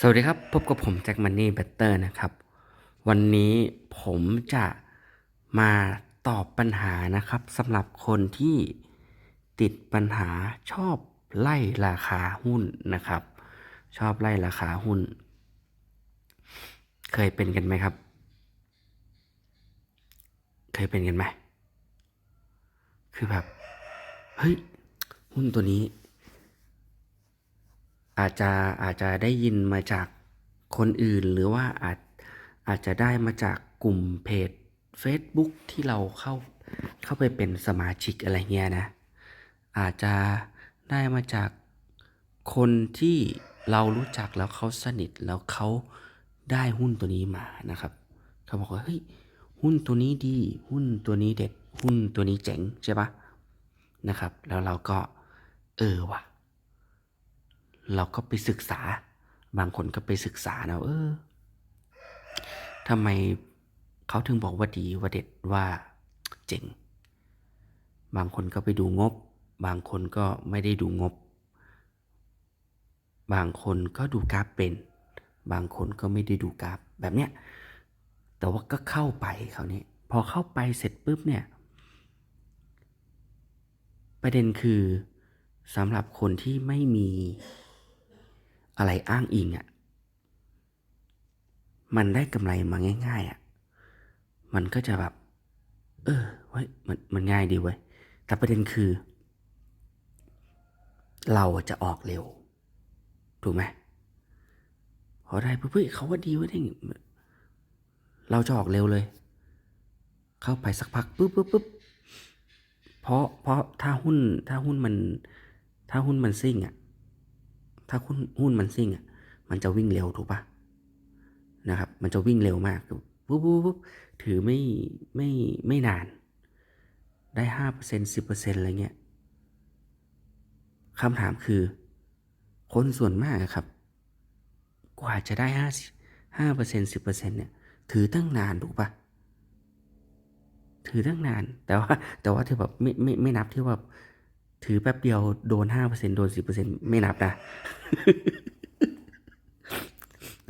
สวัสดีครับ พบกับผมแจ็คมันนี่เบตเตอร์นะครับ วันนี้ผมจะมาตอบปัญหานะครับสำหรับคนที่ติดปัญหาชอบไล่ราคาหุ้นนะครับ ชอบไล่ราคาหุ้น เคยเป็นกันไหมครับ เคยเป็นกันไหมคือแบบเฮ้ยหุ้นตัวนี้ อาจจะอาจจะได้ยินมาจากคนอื่น หรือว่าอาจอาจจะได้มาจากกลุ่มเพจ Facebook ที่เราเข้าเข้าไปเป็นสมาชิกอะไรเงี้ยนะ อาจจะได้มาจากคนที่เรารู้จักแล้วเขาสนิทแล้วเขาได้หุ้นตัวนี้มานะครับ เขาบอกว่าเฮ้ยหุ้นตัวนี้ดี หุ้นตัวนี้เด็ด หุ้นตัวนี้เจ๋งใช่ปะนะครับ แล้วเราก็เออว่ะ เราก็ไปศึกษา บางคนก็ไปศึกษานะเออทำไมเขาถึงบอกว่าดีว่าเด็ดว่าเจ๋ง บางคนก็ไปดูงบ บางคนก็ไม่ได้ดูงบ บางคนก็ดูกราฟเป็น บางคนก็ไม่ได้ดูกราฟแบบเนี้ย แต่ว่าก็เข้าไปเขานี้พอเข้าไปเสร็จปุ๊บเนี่ย ประเด็นคือสำหรับคนที่ไม่มี อะไรอ้างอิงอะ่ะ มันได้กำไรมาง่าย ๆอะ่ะ มันก็จะแบบ เออเว้ยมันมันง่ายดีเว้ย แต่ประเด็นคือ เราจะออกเร็ว ถูกไหมพอได้ปุ๊บเฮ้ยเขาว่าดีเว้ได้ไงเราจะออกเร็วเลย เข้าไปสักพักปุ๊บปุ๊บปุ๊บเพราะเพราะถ้าหุ้นถ้าหุ้นมัน ถ้าหุ้นมันซิ่งอะ ถ้าหุ้นหุ้นมันซิ่งอะ มันจะวิ่งเร็วถูกปะนะครับ มันจะวิ่งเร็วมากปุ๊บปุ๊บปุ๊บถือไม่ไม่ไม่นาน ได้ห้าเปอร์เซ็นสิบเปอร์เซ็นอะไรเงี้ยคำถามคือ คนส่วนมากอะครับ กว่าจะได้ห้าห้าเปอร์เซ็นสิบเปอร์เซ็นเนี่ยถือตั้งนานถูกปะถือตั้งนาน แต่ว่าแต่ว่าเธอแบบไม่ไม่ไม่นับที่ว่า ถือแป๊บเดียวโดนห้าเปอร์เซ็นโดนสิบเปอร์เซ็นไม่นับนะ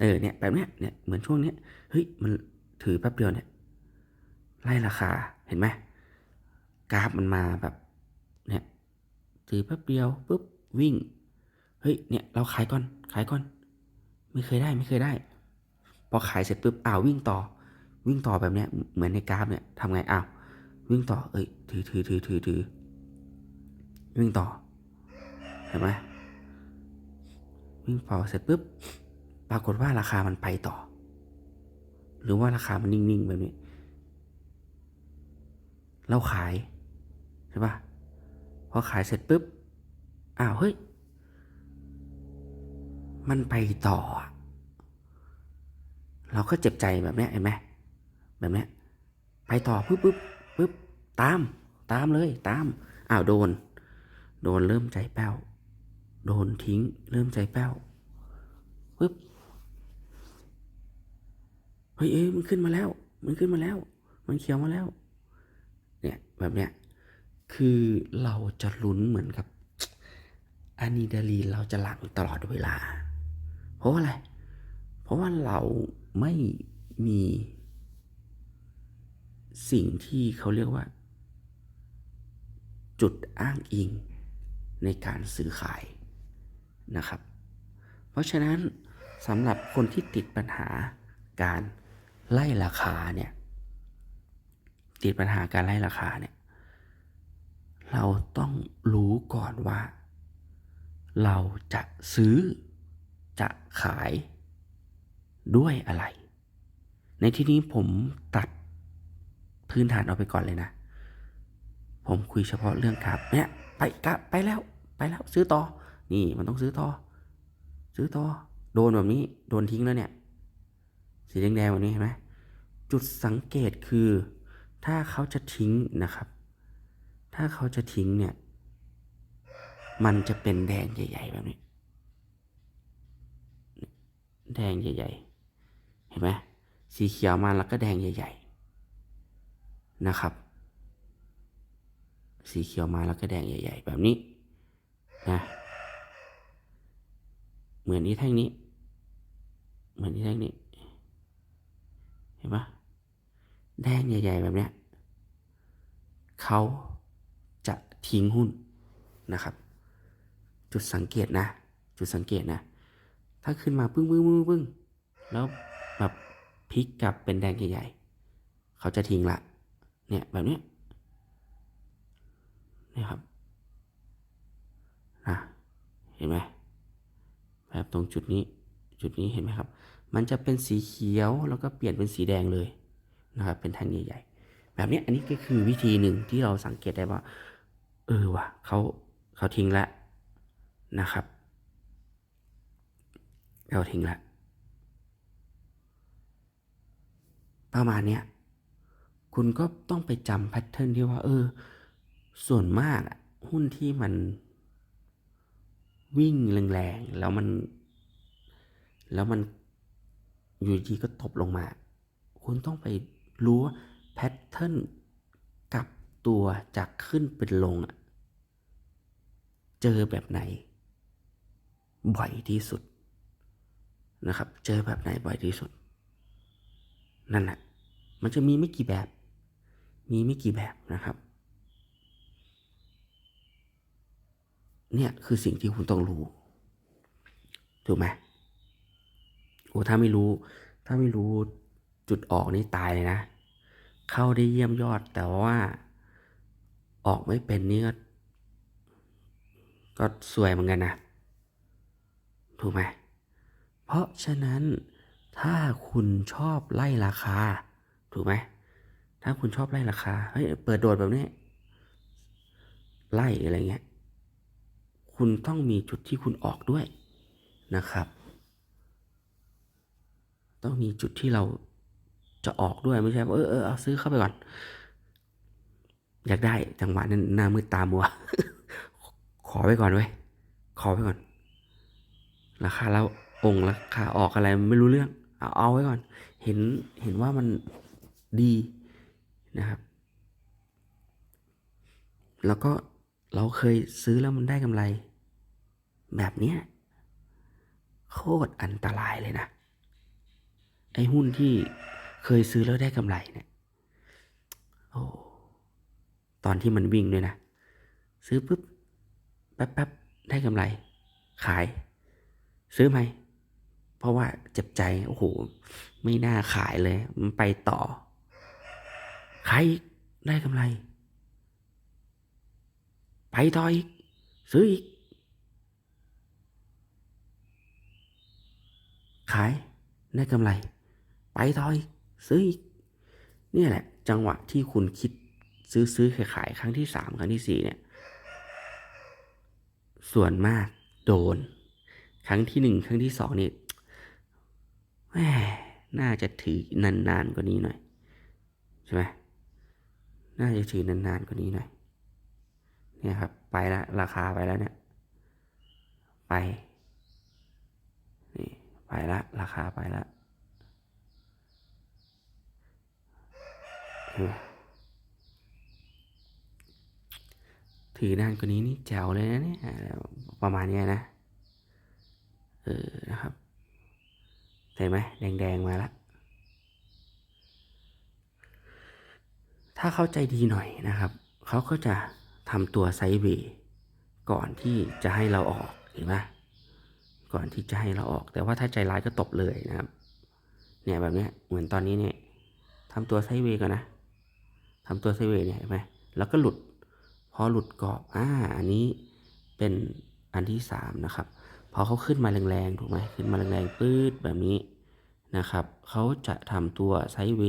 เออเนี่ยแบบเนี้ยเนี่ยเหมือนช่วงเนี้ยเฮ้ยมันถือแป๊บเดียวเนี่ยไล่ราคาเห็นไหมกราฟมันมาแบบเนี่ยถือแป๊บเดียวปุ๊บวิ่งเฮ้ยเนี่ยเราขายก่อนขายก่อน ไม่เคยได้ไม่เคยได้ พอขายเสร็จปุ๊บอ้าววิ่งต่อ วิ่งต่อแบบเนี้ยเหมือนในกราฟเนี่ยทำไงอ้าววิ่งต่อเอ้ยถือถือถือถือถือ วิ่งต่อ เห็นไหมวิ่งต่อเสร็จปุ๊บ ปรากฏว่าราคามันไปต่อ หรือว่าราคามันนิ่ง ๆ แบบนี้ เราขาย ใช่ปะพอขายเสร็จปุ๊บ อ้าว เฮ้ย มันไปต่อ เราก็เจ็บใจแบบนี้เห็นไหมแบบนี้ไปต่อปุ๊บปุ๊บปุ๊บตาม ตามเลย ตาม อ้าว โดน โดนเริ่มใจแป้ว โดนทิ้งเริ่มใจแป้วปุ๊บเฮ้ยเอ้ยมันขึ้นมาแล้ว มันขึ้นมาแล้ว มันเขียวมาแล้ว เนี่ยแบบเนี้ยคือเราจะลุ้นเหมือนกับอะนีดาลีเราจะหลังตลอดเวลา เพราะอะไร เพราะว่าเราไม่มีสิ่งที่เขาเรียกว่า จุดอ้างอิง ในการซื้อขายนะครับ เพราะฉะนั้นสำหรับคนที่ติดปัญหาการไล่ราคาเนี่ยติดปัญหาการไล่ราคาเนี่ยเราต้องรู้ก่อนว่า เราจะซื้อจะขายด้วยอะไร ในที่นี้ผมตัดพื้นฐานออกไปก่อนเลยนะ ผมคุยเฉพาะเรื่องกราฟเนี่ย ไปกราฟไปแล้วไปแล้วซื้อต่อ นี่มันต้องซื้อต่อ ซื้อต่อ โดนแบบนี้ โดนทิ้งแล้วเนี่ย สีแดงๆแบบนี้เห็นไหมจุดสังเกตคือ ถ้าเขาจะทิ้งนะครับ ถ้าเขาจะทิ้งเนี่ย มันจะเป็นแดงใหญ่ ๆ แบบนี้ แดงใหญ่ ๆ เห็นไหมสีเขียวมาแล้วก็แดงใหญ่ ๆ นะครับ สีเขียวมาแล้วก็แดงใหญ่ ๆ แบบนี้นะเหมือนนี้แท่งนี้ เหมือนที่แท่งนี้ เห็นปะแดงใหญ่ ๆ แบบเนี้ยเขาจะทิ้งหุ้นนะครับ จุดสังเกตนะ จุดสังเกตนะ ถ้าขึ้นมาปึ้งปึ้งปึ้งปึ้งแล้วแบบพลิกกลับเป็นแดงใหญ่ๆเขาจะทิ้งละ เนี่ยแบบเนี้ย นี่ครับนะเห็นไหมแบบตรงจุดนี้จุดนี้เห็นไหมครับ มันจะเป็นสีเขียวแล้วก็เปลี่ยนเป็นสีแดงเลยนะครับ เป็นแท่งใหญ่ๆ แบบนี้อันนี้ก็คือวิธีหนึ่งที่เราสังเกตได้ว่า เออว่ะเขาเขาทิ้งล้วนะครับเราทิ้งล้วประมาณเนี้ยคุณก็ต้องไปจำแพทเทิร์นที่ว่า เออ ส่วนมากหุ้นที่มันวิ่งแรงๆ แล้วมัน แล้วมันอยู่ดีก็ตบลงมา คุณต้องไปรู้ว่าแพทเทิร์นกลับตัวจากขึ้นเป็นลงอะเจอแบบไหน บ่อยที่สุดนะครับ เจอแบบไหนบ่อยที่สุด นั่นแหละมันจะมีไม่กี่แบบ มีไม่กี่แบบนะครับ เนี่ยคือสิ่งที่คุณต้องรู้ ถูกไหมโอ้ถ้าไม่รู้ ถ้าไม่รู้จุดออกนี่ตายเลยนะ เข้าได้เยี่ยมยอดแต่ว่าออกไม่เป็นนี่ก็ก็สวยเหมือนกันนะ ถูกไหม เพราะฉะนั้นถ้าคุณชอบไล่ราคา ถูกไหม ถ้าคุณชอบไล่ราคา เฮ้ย เปิดโดดแบบนี้ ไล่อะไรเงี้ย คุณต้องมีจุดที่คุณออกด้วยนะครับ ต้องมีจุดที่เราจะออกด้วยไม่ใช่ว่าเออเออเอาซื้อเข้าไปก่อน อยากได้จังหวะนั้นหน้ามืดตามัว ขอไปก่อนเว้ยขอไปก่อน ราคาแล้วองค์ราคาออกอะไรไม่รู้เรื่อง เอาเอาไว้ก่อน เห็นเห็นว่ามันดีนะครับ แล้วก็เราเคยซื้อแล้วมันได้กำไร แบบเนี้ยโคตรอันตรายเลยนะ ไอ้หุ้นที่เคยซื้อแล้วได้กำไรเนี่ย โอ้ตอนที่มันวิ่งด้วยนะ ซื้อปุ๊บแป๊บๆได้กำไร ขาย ซื้อไหม เพราะว่าเจ็บใจ โอ้โห ไม่น่าขายเลย มันไปต่อ ขายอีก ได้กำไร ไปต่ออีก ซื้ออีก ขายได้กำไร ไปต่ออีกซื้ออีกเนี่ยแหละ จังหวะที่คุณคิดซื้อซื้อขายขายครั้งที่สามครั้งที่สี่เนี่ย ส่วนมากโดน ครั้งที่หนึ่งครั้งที่สองนี่แหมน่าจะถือนานๆกว่านี้หน่อย ใช่ไหมน่าจะถือนานๆกว่านี้หน่อย เนี่ยครับ ไปละราคาไปแล้วเนี่ย ไป ไปละราคาไปละถือนานกว่านี้นี่แจ๋วเลยนะเนี่ยประมาณนี้นะเออนะครับเห็นไหมแดงๆมาล้วถ้าเข้าใจดีหน่อยนะครับ เขาก็จะทำตัวไซด์เวย์ก่อนที่จะให้เราออกเห็นไหม ก่อนที่จะให้เราออก แต่ว่าถ้าใจร้ายก็ตบเลยนะครับ เนี่ยแบบนี้เหมือนตอนนี้เนี่ยทำตัวไซเวก่อนนะทำตัวไซเวเนี่ยเห็นไหมแล้วก็หลุด พอหลุดกรอบอ่าอันนี้เป็นอันที่สามนะครับ พอเขาขึ้นมาแรงๆถูกไหมขึ้นมาแรงๆปื๊ดแบบนี้นะครับเขาจะทำตัวไซเว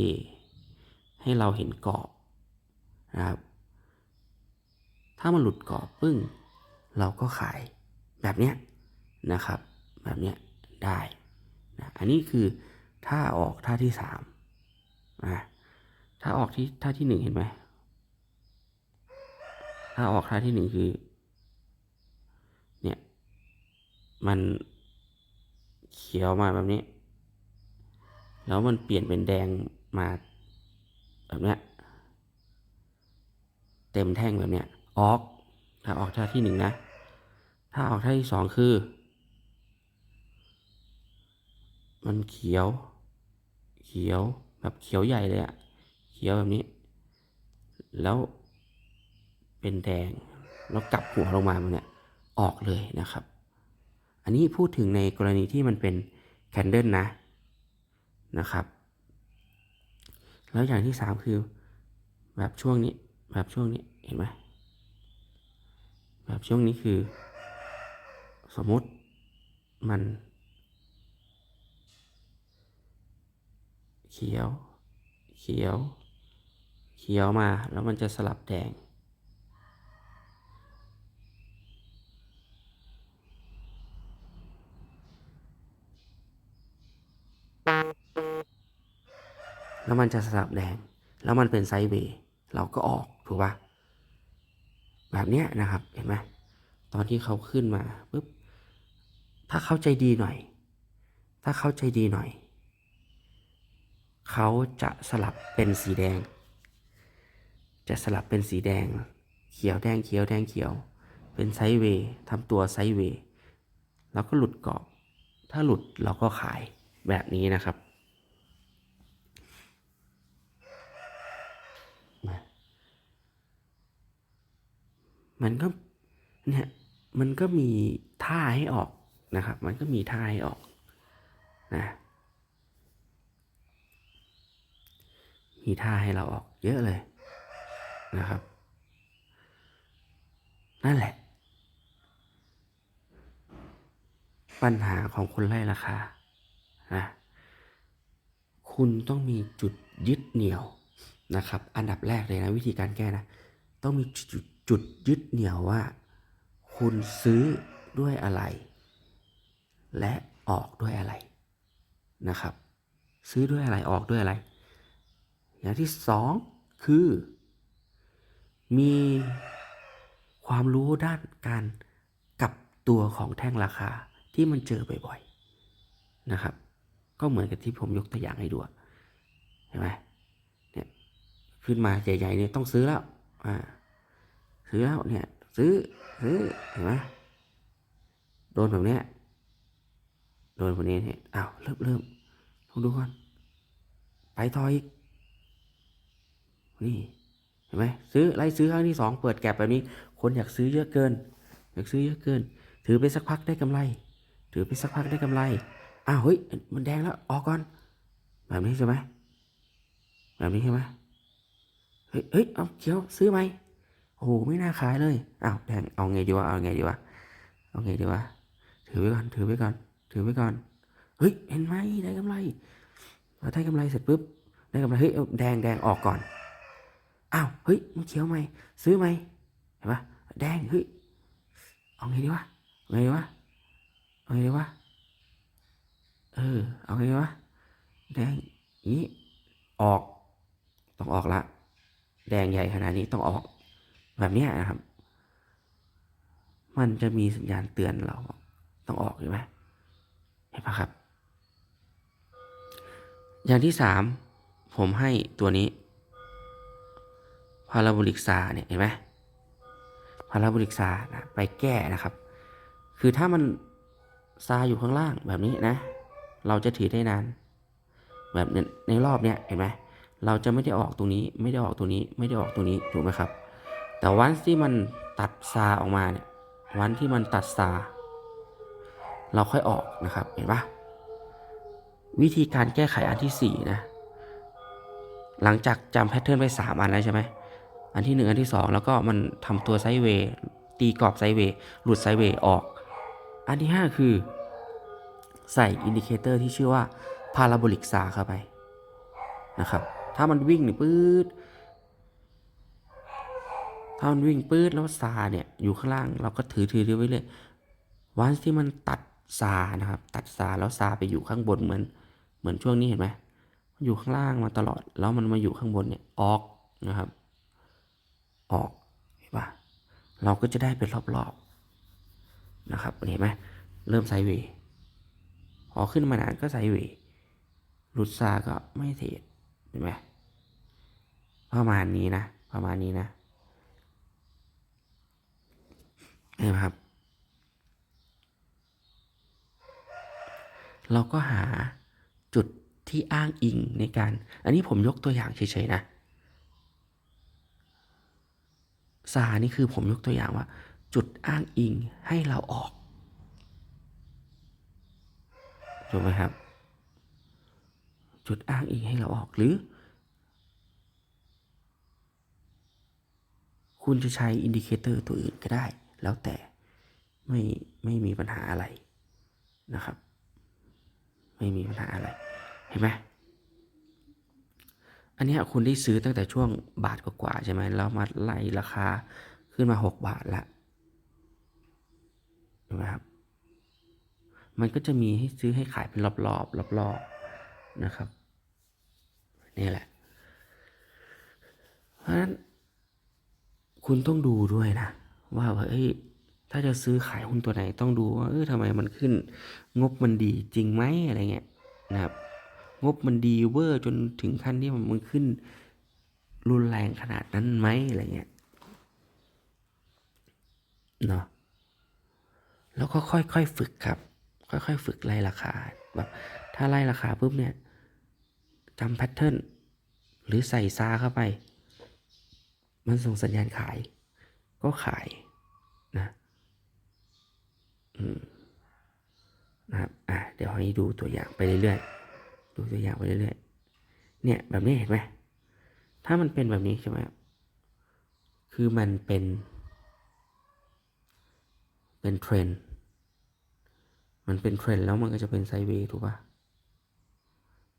ให้เราเห็นกรอบนะครับ ถ้ามันหลุดกรอบปึ้ง เราก็ขายแบบเนี้ยนะครับ แบบเนี้ยได้นะอันนี้คือถ้าออกท่าที่สามนะถ้าออกที่ท่าที่หนึ่งเห็นไหมถ้าออกท่าที่หนึ่งคือ เนี่ย มันเขียวมาแบบนี้ แล้วมันเปลี่ยนเป็นแดงมาแบบเนี้ยเต็มแท่งแบบเนี้ยออก ถ้าออกท่าที่หนึ่งนะ ถ้าออกท่าที่สองคือ มันเขียว เขียวแบบเขียวใหญ่เลยอะเขียวแบบนี้ แล้วเป็นแดง แล้วกลับหัวลงมามันเนี่ยออกเลยนะครับ อันนี้พูดถึงในกรณีที่มันเป็นแคนเดิลนะนะครับ แล้วอย่างที่สามคือแบบช่วงนี้ แบบช่วงนี้เห็นไหมแบบช่วงนี้คือ สมมติมัน ขียว เขียว เขียวมา แล้วมันจะสลับแดง แล้วมันจะสลับแดง แล้วมันเป็นไซด์เวย์ เราก็ออก ถูกปะแบบเนี้ยนะครับ เห็นไหมตอนที่เขาขึ้นมาปุ๊บ ถ้าเข้าใจดีหน่อย ถ้าเข้าใจดีหน่อย เขาจะสลับเป็นสีแดง จะสลับเป็นสีแดง เขียวแดงเขียวแดงเขียว เป็นไซด์เวย์ทำตัวไซด์เวย์แล้วก็หลุดกรอบ ถ้าหลุดเราก็ขายแบบนี้นะครับ มันก็เนี่ยมันก็มีท่าให้ออกนะครับ มันก็มีท่าให้ออกนะ มีท่าให้เราออกเยอะเลยนะครับ นั่นแหละ ปัญหาของคนไล่ราคานะคุณต้องมีจุดยึดเหนี่ยวนะครับ อันดับแรกเลยนะวิธีการแก้นะ ต้องมีจุดจุดยึดเหนี่ยวว่า คุณซื้อด้วยอะไร และออกด้วยอะไรนะครับ ซื้อด้วยอะไรออกด้วยอะไร อย่างที่สองคือ มีความรู้ด้านการกลับตัวของแท่งราคาที่มันเจอบ่อยๆนะครับ ก็เหมือนกับที่ผมยกตัวอย่างให้ดูเห็นไหมเนี่ยขึ้นมาใหญ่ๆเนี่ยต้องซื้อแล้วอ่าซื้อแล้วเนี่ยซื้อซื้อเห็นไหมโดนแบบเนี้ยโดนแบบนี้เนี่ยอ้าวเริ่มเริ่มลองดูก่อนไปต่ออีก นี่เห็นไหมซื้อไล่ซื้อครั้งที่สองเปิดแก็บแบบนี้ คนอยากซื้อเยอะเกิน อยากซื้อเยอะเกิน ถือไปสักพักได้กำไร ถือไปสักพักได้กำไรอ้าวเฮ้ยมันแดงแล้วออกก่อน แบบนี้ใช่ไหมแบบนี้ใช่ไหมเฮ้ยเฮ้ยเอาเขียวซื้อไหมโอ้โหไม่น่าขายเลยอ้าวแดงเอาไงดีวะเอาไงดีวะเอาไงดีวะถือไว้ก่อนถือไว้ก่อน ถือไว้ก่อนเฮ้ยเห็นไหมได้กำไรพอได้กำไรเสร็จปุ๊บได้กำไรเฮ้ยแดงแดงออกก่อน อ้าวเฮ้ยมันเขียวไหมซื้อไหมเห็นปะแดงเฮ้ยเอาไงดีวะเอาไงดีวะเอาไงดีวะเออเอาไงดีวะแดงนี้ออก ต้องออกละแดงใหญ่ขนาดนี้ต้องออก แบบนี้นะครับ มันจะมีสัญญาณเตือนเราต้องออกใช่ไหมเห็นปะครับ อย่างที่สามผมให้ตัวนี้ พาราโบลิกซาเนี่ยเห็นไหมพาราโบลิกซานะไปแก้นะครับ คือถ้ามันซาอยู่ข้างล่างแบบนี้นะ เราจะถือได้นาน แบบในในรอบเนี้ยเห็นไหมเราจะไม่ได้ออกตรงนี้ ไม่ได้ออกตรงนี้ ไม่ได้ออกตรงนี้ถูกไหมครับ แต่วันที่มันตัดซาออกมาเนี่ยวันที่มันตัดซา เราค่อยออกนะครับ เห็นปะวิธีการแก้ไขอันที่สี่นะหลังจากจำแพทเทิร์นไปสามอันแล้วใช่ไหม อันที่หนึ่งอันที่สองแล้วก็มันทำตัวไซเวย์ตีกรอบไซเวย์หลุดไซเวย์ออก อันที่ห้าคือ ใส่อินดิเคเตอร์ที่ชื่อว่าพาราโบลิกซาเข้าไปนะครับ ถ้ามันวิ่งนี่ปื๊ดถ้ามันวิ่งปื๊ดแล้วซาเนี่ยอยู่ข้างล่างเราก็ถือถือไว้เลยวันที่มันตัดซานะครับ ตัดซาแล้วซาไปอยู่ข้างบนเหมือน เหมือนช่วงนี้เห็นไหมอยู่ข้างล่างมาตลอดแล้วมันมาอยู่ข้างบนเนี่ยออกนะครับ ออกเห็นปะเราก็จะได้เป็นรอบๆนะครับเห็นไหมเริ่มไซเวย์พอขึ้นมานานก็ไซเวย์รุดซาก็ไม่เทรดเห็นไหมประมาณนี้นะ ประมาณนี้นะเห็นไหมครับ เราก็หาจุดที่อ้างอิงในการ อันนี้ผมยกตัวอย่างเฉยๆนะ ซานี่คือผมยกตัวอย่างว่า จุดอ้างอิงให้เราออกถูกไหมครับ จุดอ้างอิงให้เราออกหรือ คุณจะใช้อินดิเคเตอร์ตัวอื่นก็ได้ แล้วแต่ไม่ไม่มีปัญหาอะไรนะครับ ไม่มีปัญหาอะไร เห็นไหม อันนี้คุณได้ซื้อตั้งแต่ช่วงบาทกว่าๆใช่ไหมแล้วมาไล่ราคาขึ้นมา 6 บาทละเห็นไหมครับ มันก็จะมีให้ซื้อให้ขายเป็นรอบๆรอบๆนะครับ นี่แหละ เพราะฉะนั้น คุณต้องดูด้วยนะ ว่าเอ้ยถ้าจะซื้อขายหุ้นตัวไหนต้องดูว่าเออทำไมมันขึ้น งบมันดีจริงไหมอะไรเงี้ยนะครับ งบมันดีเวอร์จนถึงขั้นที่มันขึ้น รุนแรงขนาดนั้นไหมอะไรเงี้ยเนาะแล้วก็ค่อยๆฝึกครับ ค่อยๆฝึกไล่ราคาแบบถ้าไล่ราคาปุ๊บเนี่ยจำแพทเทิร์นหรือใส่ซาเข้าไป มันส่งสัญญาณขาย ก็ขายนะอืมนะครับอะเดี๋ยวให้ดูตัวอย่างไปเรื่อยๆ ดูตัวอย่างไปเรื่อยๆเนี่ยแบบนี้เห็นไหมถ้ามันเป็นแบบนี้ใช่ไหมคือมันเป็น เป็นเทรนมันเป็นเทรนแล้วมันก็จะเป็นไซเวย์ถูกปะ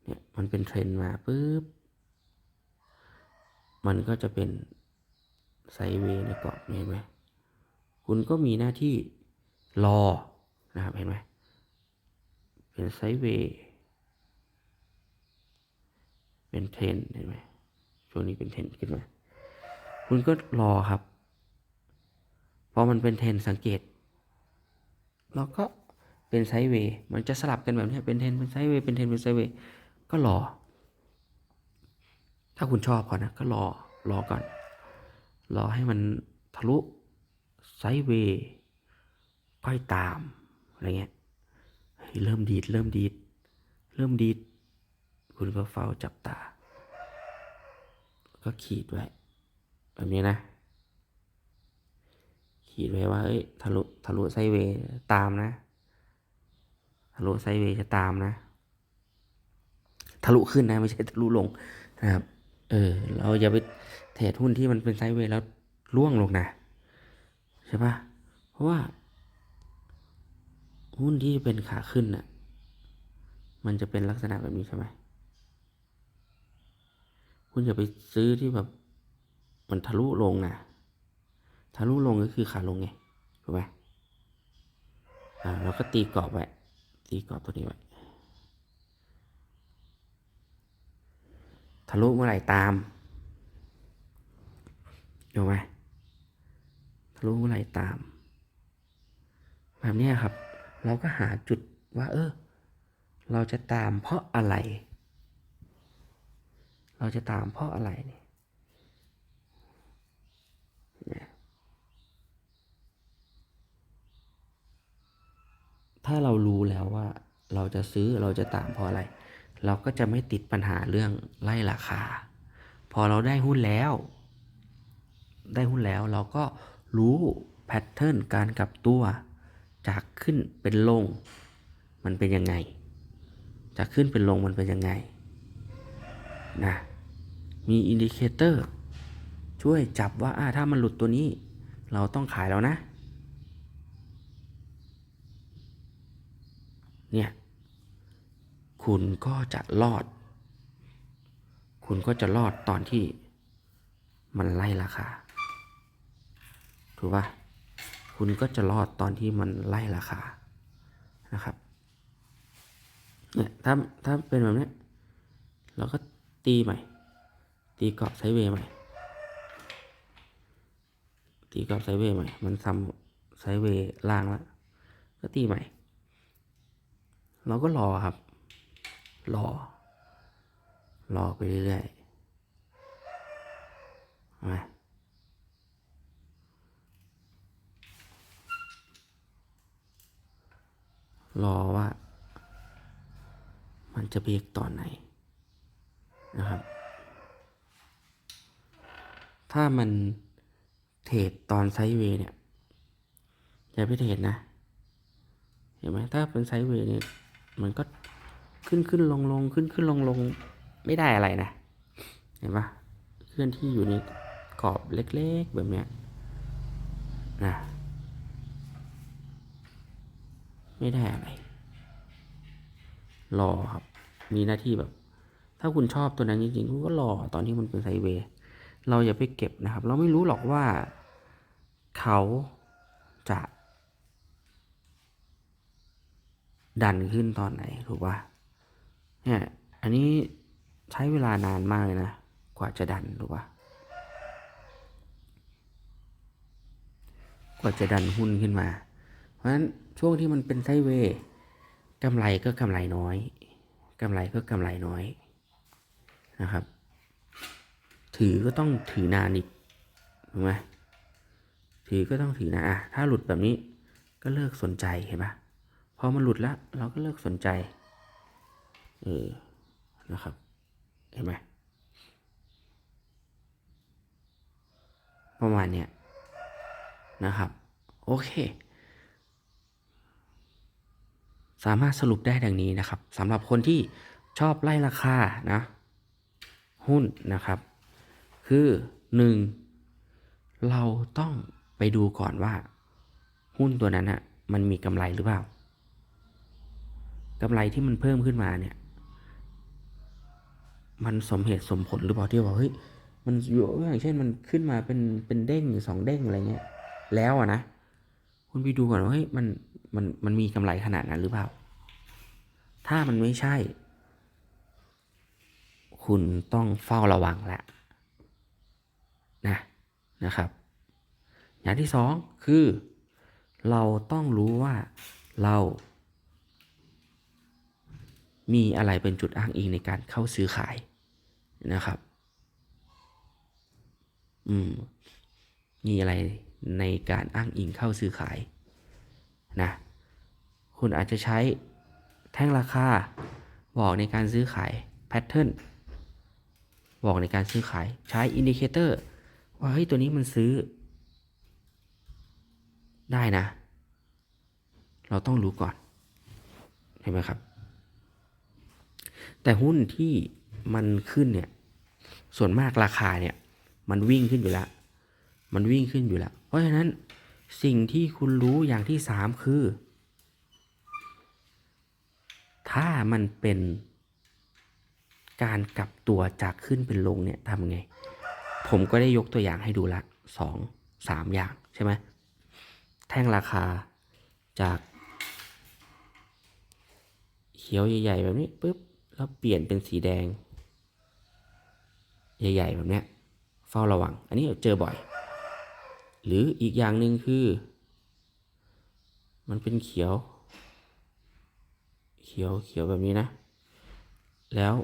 เนี่ยมันเป็นเทรนมาปุ๊บมันก็จะเป็นไซเวย์ในกรอบเห็นไหมคุณก็มีหน้าที่รอนะครับเห็นไหมเป็นไซเวย์ เป็นเทรนเห็นไหมช่วงนี้เป็นเทรนขึ้นมาคุณก็รอครับพอมันเป็นเทรนสังเกตเราก็เป็นไซด์เวย์มันจะสลับกันแบบนี้เป็นเทรนเป็นไซด์เวย์เป็นเทรนเป็นไซด์เวย์ก็รอ ถ้าคุณชอบก่อนนะก็รอรอก่อน รอให้มันทะลุไซด์เวย์ค่อยตามอะไรเงี้ยเริ่มดีดเริ่มดีดเริ่มดีด คุณก็เฝ้าจับตา ก็ขีดไว้ แบบนี้นะ ขีดไว้ว่าเอ้ยทะลุทะลุไซเวย์ตามนะ ทะลุไซเวย์จะตามนะ ทะลุขึ้นนะ ไม่ใช่ทะลุลงนะครับ เออ เราอย่าไปเทรดหุ้นที่มันเป็นไซเวย์แล้วล่วงลงนะ ใช่ปะเพราะว่า หุ้นที่เป็นขาขึ้นน่ะมันจะเป็นลักษณะแบบนี้ใช่ไหม คุณอย่าไปซื้อที่แบบมันทะลุลงนะทะลุลงก็คือขาลงไงถูกไหมอ่าเราก็ตีกรอบไว้ตีกรอบตัวนี้ไว้ทะลุเมื่อไหร่ตามถูกไหมทะลุเมื่อไหร่ตาม แบบนี้ครับ เราก็หาจุดว่า เออ เราจะตามเพราะอะไร เราจะตามเพราะอะไรเนี่ยเนี่ยถ้าเรารู้แล้วว่าเราจะซื้อเราจะตามเพราะอะไร เราก็จะไม่ติดปัญหาเรื่องไล่ราคา พอเราได้หุ้นแล้ว ได้หุ้นแล้วเราก็รู้แพทเทิร์นการกลับตัว จากขึ้นเป็นลง มันเป็นยังไง จากขึ้นเป็นลงมันเป็นยังไงนะ มีอินดิเคเตอร์ช่วยจับว่าอ่าถ้ามันหลุดตัวนี้ เราต้องขายแล้วนะ เนี่ย คุณก็จะรอด คุณก็จะรอดตอนที่มันไล่ราคา ถูกปะคุณก็จะรอดตอนที่มันไล่ราคา นะครับ เนี่ย ถ้า ถ้าเป็นแบบนี้เราก็ตีใหม่ ตีกรอบไซเวย์ใหม่ ตีกรอบไซเวย์ใหม่ มันทำไซเวย์ล่างแล้วก็ตีใหม่ เราก็รอครับ รอ รอไปเรื่อยๆมารอว่า มันจะเบรกตอนไหนนะครับ ถ้ามันเทรดตอนไซด์เวย์เนี่ยอย่าไปเทรดนะ เห็นไหมถ้าเป็นไซด์เวย์เนี่ยมันก็ขึ้นขึ้นลงลงขึ้นขึ้นลงลงไม่ได้อะไรนะ เห็นปะเคลื่อนที่อยู่ในกรอบเล็กๆแบบเนี้ยนะไม่ได้อะไร รอครับ มีหน้าที่แบบ ถ้าคุณชอบตัวนั้นจริงๆ คุณก็รอตอนที่มันเป็นไซเวย์ เราอย่าไปเก็บนะครับ เราไม่รู้หรอกว่า เขาจะ ดันขึ้นตอนไหนถูกป่ะเนี่ยอันนี้ใช้เวลานานมากเลยนะ กว่าจะดันถูกป่ะกว่าจะดันหุ้นขึ้นมา เพราะฉะนั้นช่วงที่มันเป็นไซเวย์กำไรก็กำไรน้อยกำไรก็กำไรน้อยนะครับ ถือก็ต้องถือนานอีกถูกไหมถือก็ต้องถือนานอะถ้าหลุดแบบนี้ก็เลิกสนใจเห็นปะพอมันหลุดแล้วเราก็เลิกสนใจ เออ นะครับ เห็นไหมประมาณเนี้ยนะครับ โอเค สามารถสรุปได้ดังนี้นะครับสำหรับคนที่ชอบไล่ราคานะ หุ้นนะครับ คือหนึ่งเราต้องไปดูก่อนว่า หุ้นตัวนั้นอะมันมีกำไรหรือเปล่ากำไรที่มันเพิ่มขึ้นมาเนี่ย มันสมเหตุสมผลหรือเปล่าที่ว่าเฮ้ยมันอยู่อย่างเช่นมันขึ้นมาเป็นเป็นเด้งหรือสองเด้งอะไรเงี้ย แล้วอะนะคุณไปดูก่อนว่าเฮ้ยมันมันมันมีกำไรขนาดนั้นหรือเปล่า ถ้ามันไม่ใช่ คุณต้องเฝ้าระวังแหละ นะครับ อย่างที่สองคือ เราต้องรู้ว่าเรามีอะไรเป็นจุดอ้างอิงในการเข้าซื้อขายนะครับ อืม มีอะไรในการอ้างอิงเข้าซื้อขายนะ คุณอาจจะใช้แท่งราคาบอกในการซื้อขายแพทเทิร์นบอกในการซื้อขายใช้อินดิเคเตอร์ ว่าเฮ้ยตัวนี้มันซื้อ ได้นะ เราต้องรู้ก่อนเห็นไหมครับ แต่หุ้นที่มันขึ้นเนี่ย ส่วนมากราคาเนี่ย มันวิ่งขึ้นอยู่แล้ว มันวิ่งขึ้นอยู่แล้ว เพราะฉะนั้นสิ่งที่คุณรู้อย่างที่สามคือ ถ้ามันเป็นการกลับตัวจากขึ้นเป็นลงเนี่ยทำไง ผมก็ได้ยกตัวอย่างให้ดูละสองสามอย่างใช่ไหมแท่งราคาจาก เขียวใหญ่ๆแบบนี้ปุ๊บแล้วเปลี่ยนเป็นสีแดง ใหญ่ๆแบบเนี้ยเฝ้าระวัง อันนี้เจอบ่อย หรืออีกอย่างหนึ่งคือ มันเป็นเขียว เขียวเขียวแบบนี้นะ แล้ว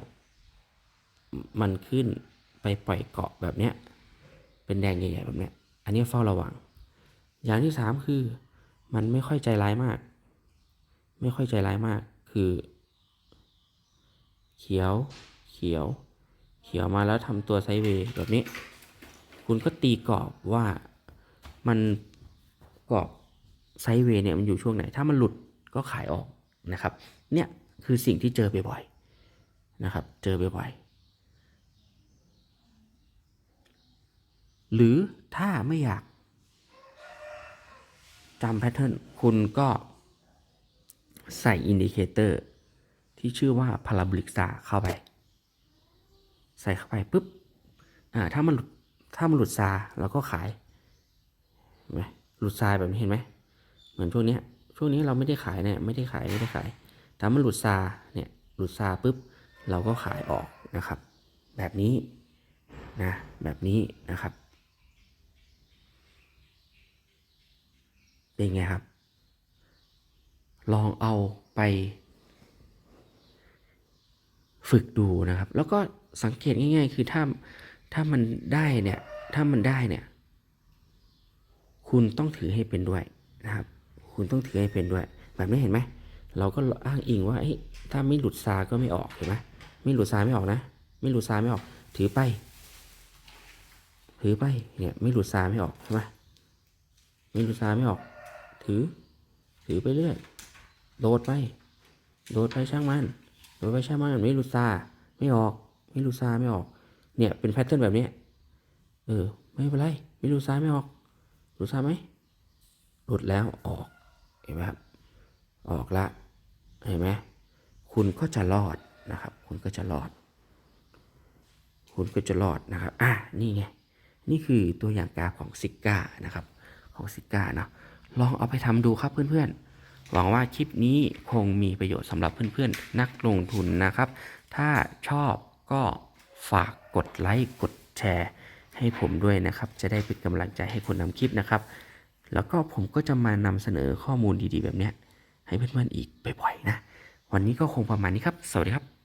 มันขึ้น ไปปล่อยเกาะแบบเนี้ยเป็นแดงใหญ่ๆแบบเนี้ยอันนี้เฝ้าระวัง อย่างที่สามคือมันไม่ค่อยใจร้ายมาก ไม่ค่อยใจร้ายมากคือ เขียวเขียว เขียวมาแล้วทำตัวไซเวย์แบบนี้ คุณก็ตีกรอบว่ามันกรอบไซเวย์เนี่ยมันอยู่ช่วงไหน ถ้ามันหลุดก็ขายออกนะครับ เนี่ยคือสิ่งที่เจอบ่อยๆนะครับ เจอบ่อยๆ หรือถ้าไม่อยากจำแพทเทิร์นคุณก็ใส่อินดิเคเตอร์ที่ชื่อว่าพาราบลิกซาเข้าไป ใส่เข้าไปปุ๊บอ่าถ้ามันหลุดถ้ามันหลุดซาเราก็ขายเห็นไหมหลุดซาแบบนี้เห็นไหมเหมือนช่วงนี้ช่วงนี้เราไม่ได้ขายเนี่ยไม่ได้ขายไม่ได้ขายแต่มันหลุดซาเนี่ยหลุดซาปุ๊บเราก็ขายออกนะครับ แบบนี้นะแบบนี้นะครับ เป็นไงครับ ลองเอาไป ฝึกดูนะครับ แล้วก็สังเกตง่าย ๆ คือถ้าถ้ามันได้เนี่ย ถ้ามันได้เนี่ย คุณต้องถือให้เป็นด้วยนะครับ คุณต้องถือให้เป็นด้วย แบบนี้เห็นไหมเราก็อ้างอิงว่าถ้าไม่หลุดซาก็ไม่ออกเห็นไหมไม่หลุดซาไม่ออกนะ ไม่หลุดซาไม่ออก ถือไป ถือไปเนี่ย ไม่หลุดซาไม่ออกใช่ไหมไม่หลุดซาไม่ออก ถือ ถือไปเรื่อย โดดไป โดดไปช่างมัน โดดไปช่างมันไม่หลุดซาไม่ออก ไม่หลุดซาไม่ออก เนี่ยเป็นแพทเทิร์นแบบนี้ เออ ไม่เป็นไร ไม่หลุดซาไม่ออก หลุดซาไหมหลุดแล้วออก เห็นไหมครับ ออกละ เห็นไหมคุณก็จะรอดนะครับ คุณก็จะรอด คุณก็จะรอดนะครับ อะ นี่ไง นี่คือตัวอย่างกราฟของซิก้านะครับ ของซิก้าเนาะ ลองเอาไปทำดูครับเพื่อนๆ หวังว่าคลิปนี้คงมีประโยชน์สำหรับเพื่อนๆ นักลงทุนนะครับ ถ้าชอบก็ฝากกดไลค์กดแชร์ให้ผมด้วยนะครับ จะได้เป็นกำลังใจให้คนนำคลิปนะครับ แล้วก็ผมก็จะมานำเสนอข้อมูลดีๆ แบบนี้ให้เพื่อนๆอีกบ่อยๆนะ วันนี้ก็คงประมาณนี้ครับ สวัสดีครับ